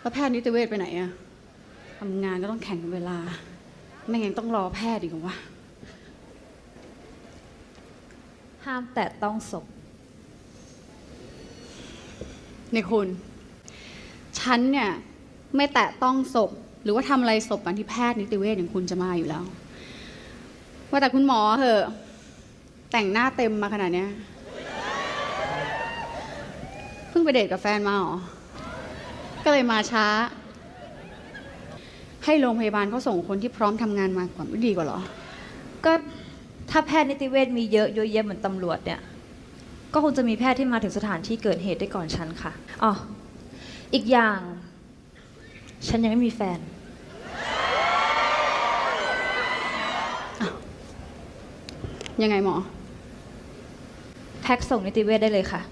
แล้วแพทย์นิติเวชไปไหนอะทำงานก็ต้องแข่งกับเวลา ไม่งั้นต้องรอแพทย์อีกเหรอวะห้ามแตะต้องศพนี่คุณ ฉันเนี่ย ไม่แตะต้องศพ หรือว่าทำอะไรศพกันที่แพทย์นิติเวชอย่างคุณจะมาอยู่แล้ว ว่าแต่คุณหมอเหอะ แต่งหน้าเต็มมาขนาดเนี้ย เพิ่งไปเดทกับแฟนมาเหรอ ก็เลยมาช้า ให้โรงพยาบาลเขาส่งคนที่พร้อมทำงานมาก่อนไม่ดีกว่าเหรอ ก็ถ้าแพทย์นิติเวชมีเยอะเยอะแยะเหมือนตำรวจเนี่ย ก็คงจะมีแพทย์ที่มาถึงสถานที่เกิดเหตุได้ก่อนฉันค่ะอ๋ออีกอย่าง ฉันยังไม่มีแฟน ยังไงหมอแท็กส่งนิติเวชได้เลยค่ะ